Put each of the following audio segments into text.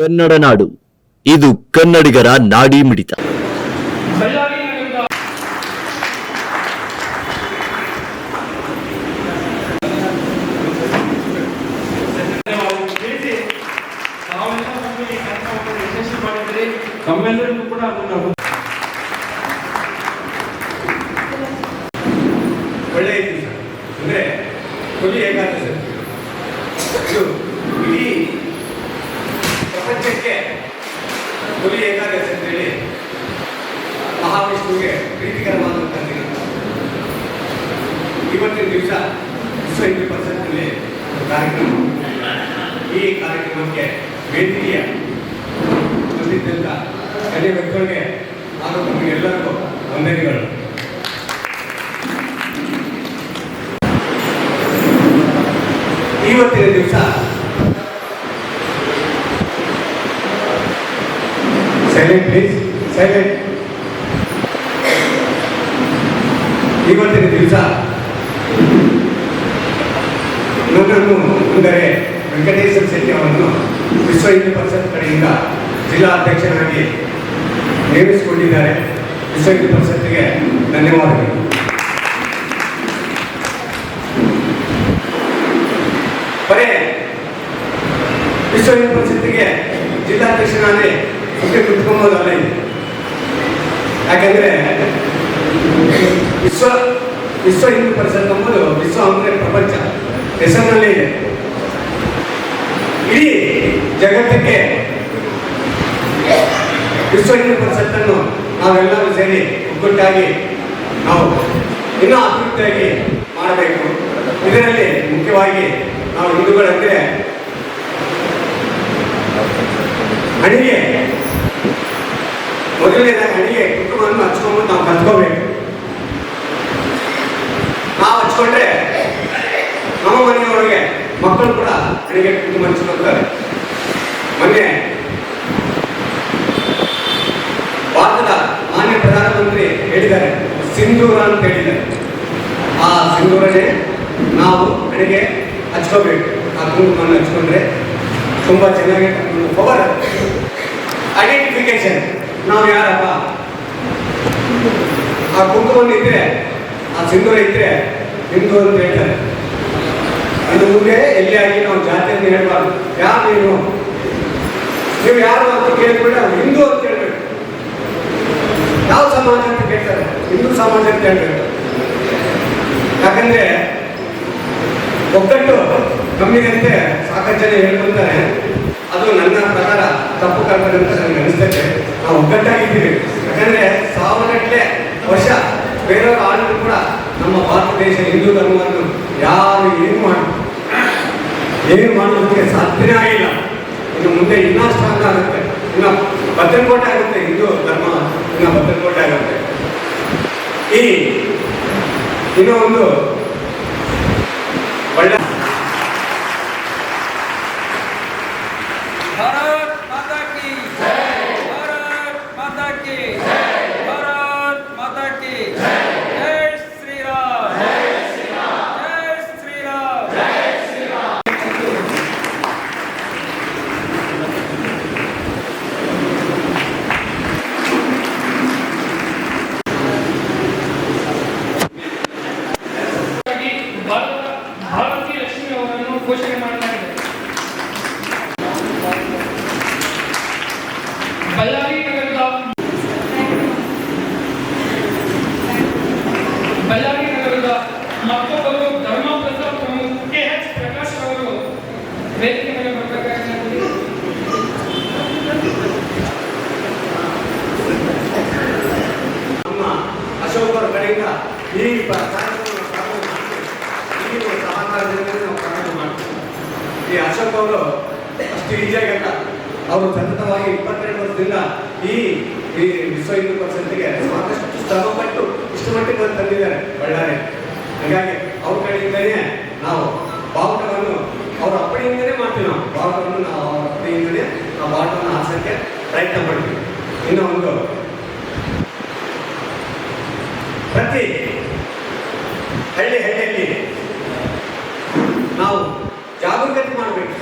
ಕನ್ನಡ ನಾಡು. ಇದು ಕನ್ನಡಿಗರ ನಾಡಿ ಮಿಡಿತ. ಒಳ್ಳೆಯ ಅಂದ್ರೆ ಅಂದರೆ ಕೊಲಿ ಏಕಾದಶಿ ಇದು ಇಡೀ ಕೊಲಿ ಏಕಾದಶಿ ಅಂತೇಳಿ ಮಹಾವಿಷ್ಣುವಿಗೆ ಪ್ರೀತಿಕರವಾದಂಥ ಇವತ್ತಿನ ದಿವಸ ವಿಶ್ವ ಹಿಂದೂ ಪರಿಷತ್ನಲ್ಲಿ ಕಾರ್ಯಕ್ರಮ. ಈ ಕಾರ್ಯಕ್ರಮಕ್ಕೆ ವೇದಿಕೆಯ ಬಂದಿದ್ದಂಥ ಎಲ್ಲ ವ್ಯಕ್ತಿಗಳಿಗೆ ಹಾಗೂ ಎಲ್ಲರಿಗೂ ವಂದನೆಗಳು. ಇವತ್ತಿನ ದಿವಸ ಸೈಲೆಂಟ್ ಪ್ಲೀಸ್ ಸೈಲೆಂಟ್ ಇವತ್ತಿನ ದಿವಸ ನನ್ನನ್ನು ಅಂದರೆ ವೆಂಕಟೇಶ್ವರ ಶೆಟ್ಟಿ ಅವರನ್ನು ವಿಶ್ವ ಹಿಂದೂ ಪರಿಷತ್ ಕಡೆಯಿಂದ ಜಿಲ್ಲಾ ಅಧ್ಯಕ್ಷರಾಗಿ ನೇಮಿಸಿಕೊಂಡಿದ್ದಾರೆ. ವಿಶ್ವ ಹಿಂದೂ ಪರಿಷತ್ತಿಗೆ ಧನ್ಯವಾದಗಳು. ಬರೇ ವಿಶ್ವ ಹಿಂದೂ ಪರಿಷತ್ತಿಗೆ ಜಿಲ್ಲಾಧ್ಯಕ್ಷನಾದ್ರೆ ಸುಮ್ಮನೆ ಕುತ್ಕೊಂಬೋದಲ್ಲ ಅಲ್ಲಿ ಯಾಕಂದ್ರೆ, ವಿಶ್ವ ವಿಶ್ವ ಹಿಂದೂ ಪರಿಷತ್ ಎಂಬುದು ವಿಶ್ವ ಅಂದ್ರೆ ಪ್ರಪಂಚ. ಹೆಸರಿನಲ್ಲಿ ಇದೆ. ಇಡೀ ಜಗತ್ತಕ್ಕೆ ವಿಶ್ವ ಹಿಂದೂ ಪರಿಷತ್ತನ್ನು ನಾವೆಲ್ಲರೂ ಸೇರಿ ಒಗ್ಗಟ್ಟಾಗಿ ನಾವು ಇನ್ನೂ ಅಭಿವೃದ್ಧಿಯಾಗಿ ಮಾಡಬೇಕು. ಇದರಲ್ಲಿ ಮುಖ್ಯವಾಗಿ ನಾವು ಹಿಂದೂಗಳಂದ್ರೆ ಹಣಿಗೆ ಮೊದಲನೇದಾಗಿ ಹಣಿಗೆ ಕುಟುಂಬವನ್ನು ಹಚ್ಕೊಂಡು ನಾವು ಕಲ್ತ್ಕೋಬೇಕು. ನಾವು ಹಚ್ಕೊಂಡ್ರೆ ನಮ್ಮ ಮನೆಯೊಳಗೆ ಮಕ್ಕಳು ಕೂಡ ಹಣಿಗೆ ಕುಟುಂಬ ಹಂಚ್ಕೊಳ್ತಾರೆ. ಮೊನ್ನೆ ಭಾರತದ ಮಾನ್ಯ ಪ್ರಧಾನಮಂತ್ರಿ ಹೇಳಿದ್ದಾರೆ, ಸಿಂಧೂರ ಅಂತ ಹೇಳಿದ್ದಾರೆ. ಆ ಸಿಂಧೂರನೇ ನಾವು ಹಣಿಗೆ ಹಚ್ಕೋಬೇಕು ಆ ಕುಂಕುಮವನ್ನು ಹಚ್ಕೊಂಡ್ರೆ ತುಂಬ ಚೆನ್ನಾಗಿ ಪವರ್ ಐಡೆಂಟಿಫಿಕೇಶನ್ ನಾವು ಯಾರಪ್ಪ? ಆ ಕುಂಕುಮವನ್ನು ಇದ್ರೆ, ಆ ಸಿಂಧೂರ ಇದ್ರೆ ಹಿಂದೂ ಅಂತ ಹೇಳ್ತಾರೆ ಇದು ಮುಂದೆ ಎಲ್ಲಿಯಾಗಿ ನಾವು ಜಾತಿಯನ್ನು ಹೇಳ್ಬಾರ್ದು. ಯಾರು ನೀನು? ನೀವು ಯಾರು ಅಂತ ಅವ್ರು ಹಿಂದೂ ಅಂತ ಹೇಳ್ಬೇಕು. ಯಾವ ಸಮಾಜ ಅಂತ ಕೇಳ್ತಾರೆ? ಹಿಂದೂ ಸಮಾಜ ಅಂತ ಹೇಳ್ಬೇಕು. ಯಾಕಂದ್ರೆ ಒಗ್ಗಟ್ಟು ನಮ್ಮಿದಂತೆ ಸಾಕಷ್ಟು ಜನ ಹೇಳ್ಕೊಂತಾರೆ. ಅದು ನನ್ನ ಪ್ರಕಾರ ತಪ್ಪು ಕಲ್ಪನೆ ಅಂತ ನನಗೆ ಅನಿಸ್ತದೆ ನಾವು ಒಗ್ಗಟ್ಟಾಗಿದ್ದೀವಿ. ಯಾಕಂದ್ರೆ ಸಾವಿರಗಟ್ಟಲೆ ವರ್ಷ ಬೇರೆಯವರು ಆಳಿದ್ರು ಕೂಡ ನಮ್ಮ ಭಾರತ ದೇಶ, ಹಿಂದೂ ಧರ್ಮವನ್ನು ಯಾರು ಏನು ಮಾಡಿ, ಏನು ಮಾಡೋದಕ್ಕೆ ಸಾಧ್ಯನೇ ಆಗಿಲ್ಲ. ಇನ್ನು ಮುಂದೆ ಇನ್ನೂ ಸ್ಟ್ರಾಂಗ್ ಆಗುತ್ತೆ. ಇನ್ನು ಭದ್ರಕೋಟೆ ಆಗುತ್ತೆ, ಹಿಂದೂ ಧರ್ಮ ಇನ್ನು ಭದ್ರಕೋಟೆ ಆಗುತ್ತೆ. ಈ ಇನ್ನೂ ಒಂದು ಒಳ್ಳೆ ಭಾರತ್ ಮಾತಾ ಕಿ ಭಾರತ್ ಮಾತಾ ಕಿ ಭಾರತ್ ಮಾತಾ ಕಿ ಜೈ ಶ್ರೀರಾಮ್ ಜೈ ಶ್ರೀರಾಮ್ ಹಾಗಾಗಿ ಭಾರತ ಭಾರತೀಯ ಲಕ್ಷ್ಮಿ ಅವರನ್ನು ಘೋಷಣೆ ಮಾಡಲಾಗಿದೆ ಬಳ್ಳಾರಿ ನಗರದ ಬಳ್ಳಾರಿ ನಗರದ ಮತ್ತೊಬ್ಬರು ಧರ್ಮ ಪ್ರಸಾದ್ ಕೆ ಎಚ್ ಪ್ರಕಾಶ್ ಅವರು ವೇದಿಕೆ ಮೇಲೆ ಬರಬೇಕಾಗಿ ನಮ್ಮ ಅಶೋಕ್ ಅವರ ಕಡೆಯಿಂದ ಈ ಈ ಅಶೋಕ್ ಅವರು ಅಷ್ಟು ಈಜಿಯಾಗಲ್ಲ ಅವರು ಸತತವಾಗಿ ಇಪ್ಪತ್ತೆರಡು ವರ್ಷದಿಂದ ಈ ಈ ವಿಶ್ವ ಹಿಂದೂ ಪರಿಷತ್ತಿಗೆ ಸಾಕಷ್ಟು ಶ್ರಮಪಟ್ಟು ಇಷ್ಟು ಮಟ್ಟಿಗೆ ಬಂದು ತಂದಿದ್ದಾರೆ ಬಳ್ಳಾರಿ. ಹಾಗಾಗಿ ಅವ್ರ ಕಡೆಯಿಂದನೇ ನಾವು ಬಾವುಟವನ್ನು ಅವ್ರ ಅಪ್ಪಣೆಯಿಂದನೇ ಮಾಡ್ತೀವಿ ನಾವು. ಬಾವುಟವನ್ನು ನಾವು ಅವ್ರ ಅಪ್ಪಣೆಯಿಂದನೇ ಆ ಬಾವುಟವನ್ನು ಹಾಸಕ್ಕೆ ಪ್ರಯತ್ನ ಪಡ್ತೀವಿ. ಇನ್ನೂ ಒಂದು ಪ್ರತಿ ಹಳ್ಳಿ ಹಳ್ಳಿಯಲ್ಲಿ ನಾವು ಜಾಗರೂಕತೆ ಮಾಡಬೇಕು.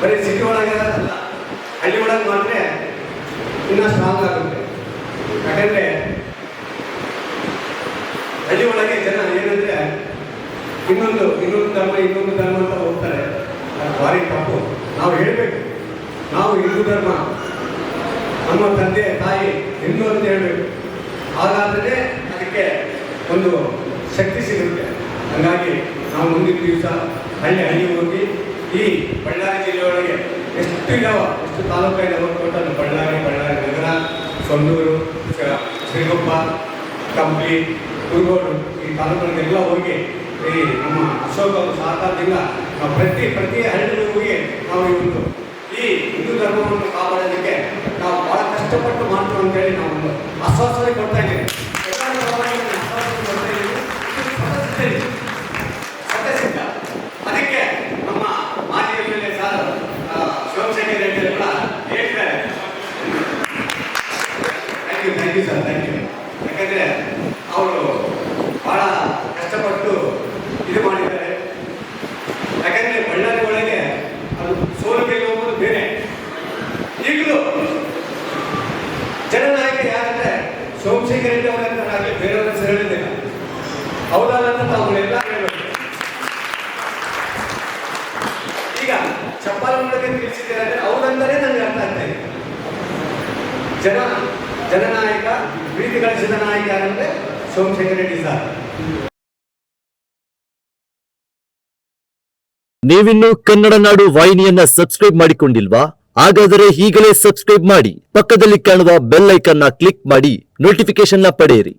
ಬರೀ ಸಿಟಿ ಒಳಗೆ ಅಲ್ಲ, ಹಳ್ಳಿ ಒಳಗೆ ಮಾಡಿದ್ರೆ ಇನ್ನೂ ಸ್ಟ್ರಾಂಗ್ ಆಗುತ್ತೆ. ಯಾಕಂದರೆ ಹಳ್ಳಿ ಒಳಗೆ ಜನ ಏನಂದ್ರೆ ಇನ್ನೊಂದು ಇನ್ನೊಂದು ಧರ್ಮ ಇನ್ನೊಂದು ಧರ್ಮ ಅಂತ ಹೋಗ್ತಾರೆ. ಭಾರಿ ತಪ್ಪು. ನಾವು ಹೇಳಬೇಕು. ನಾವು ಹಿಂದೂ ಧರ್ಮ. ನಮ್ಮ ತಂದೆ, ತಾಯಿ ಹಿಂದೂ ಅಂತ ಹೇಳಬೇಕು. ಹಾಗಾದ್ರೆ ಅದಕ್ಕೆ ಒಂದು ಶಕ್ತಿ ಸಿಗುತ್ತೆ. ಹಾಗಾಗಿ ನಾವು ಮುಂದಿನ ದಿವಸ ಹಳ್ಳಿ ಹಳ್ಳಿ ಹೋಗಿ ಈ ಬಳ್ಳಾರಿ ಜಿಲ್ಲೆಯೊಳಗೆ ಎಷ್ಟು ಇದಾವ, ಎಷ್ಟು ತಾಲೂಕು ಇದಾವ ಟೋಟಲ್ ಬಳ್ಳಾರಿ. ಸೊಂದೂರು ಶ್ರ- ಶ್ರೀಗೊಪ್ಪ ಕಂಪ್ಲಿ ಕುರುಗೋಡು, ಈ ತಾಲೂಕುಗಳಿಗೆಲ್ಲ ಹೋಗಿ ಈ ನಮ್ಮ ಅಶೋಕ ಸಹಕಾರದಿಂದ ನಾವು ಪ್ರತಿ ಪ್ರತಿ ಹಳ್ಳಿಗೂ ಹೋಗಿ ನಾವು ಈ ಈ ಹಿಂದೂ ಧರ್ಮವನ್ನು ಕಾಪಾಡೋದಕ್ಕೆ ನಾವು ಬಹಳ ಕಷ್ಟಪಟ್ಟು ಮಾಡ್ತೀವಿ ಅಂತೇಳಿ ನಾವು ಒಂದು ಆಶ್ವಾಸನೆ ಕೊಡ್ತಾ ಇದ್ದೀವಿ ಸರ್ಕಾರದ ಪರವಾಗಿ ನಾನು ಆಶ್ವಾಸನೆ ಕೊಡ್ತಾ ಇದ್ದೀನಿ. ಇದು ಸದಸ್ಯರಿಗೆ ಸದಸ್ಯರಿಂದ ಅದಕ್ಕೆ ನಮ್ಮ ಮಾಜಿ ಎಂ ಎಲ್ ಎ ಸರ್ ಆ, ಶಿವಶಂಕರ್ ರೆಡ್ಡಿ ಅವರು ಕೂಡ ಹೇಳ್ತಾರೆ thank you thank you sir thank you ಯಾಕಂದರೆ ಅವರು ಭಾಳ ಕಷ್ಟಪಟ್ಟು ಇದು ಮಾಡಿದ್ದಾರೆ. ಯಾಕಂದರೆ ಬಳ್ಳಾರಿ ಒಳಗೆ ಅದು ಸೋಲು ಗೆಲ್ಲುವುದು ಬೇರೆ. ಈಗಲೂ ಜನನಾಯಕ ಯಾರಂದ್ರೆ ಸೋಮಶೇಖರ್ ರೆಡ್ಡಿ ಅವರಂತಾಗಲಿ ಬೇರೆಯವರ ಸರಳಿದಿಲ್ಲ ಹೌದಲ್ಲ ಅಂತ ತಾವುಗಳೆಲ್ಲ ಹೇಳ್ಬೇಕು. ಈಗ ಚಪ್ಪಾಲ ಮೂಲಕ ತಿಳಿಸಿದ್ದಾರೆ ಹೌದಂತಾನೆ ನನಗೆ ಅರ್ಥ ಆಗ್ತಾ ಇದೆ ಜನ ಜನನಾಯಕ ಪ್ರೀತಿ ಗಳಿಸಿದ ನಾಯಕ ಯಾರಂದ್ರೆ ಸೋಮಶೇಖರ್ ರೆಡ್ಡಿ ಸರ್. ನೀವಿನ್ನು ಕನ್ನಡ ನಾಡು ವಾಹಿನಿಯನ್ನ ಸಬ್ಸ್ಕ್ರೈಬ್ ಮಾಡಿಕೊಂಡಿಲ್ವಾ? ಹಾಗಾದರೆ ಈಗಲೇ ಸಬ್ಸ್ಕ್ರೈಬ್ ಮಾಡಿ. ಪಕ್ಕದಲ್ಲಿ ಕಾಣುವ ಬೆಲ್ ಐಕನ್ನ ಕ್ಲಿಕ್ ಮಾಡಿ. ನೋಟಿಫಿಕೇಶನ್ನ ಪಡೆಯಿರಿ.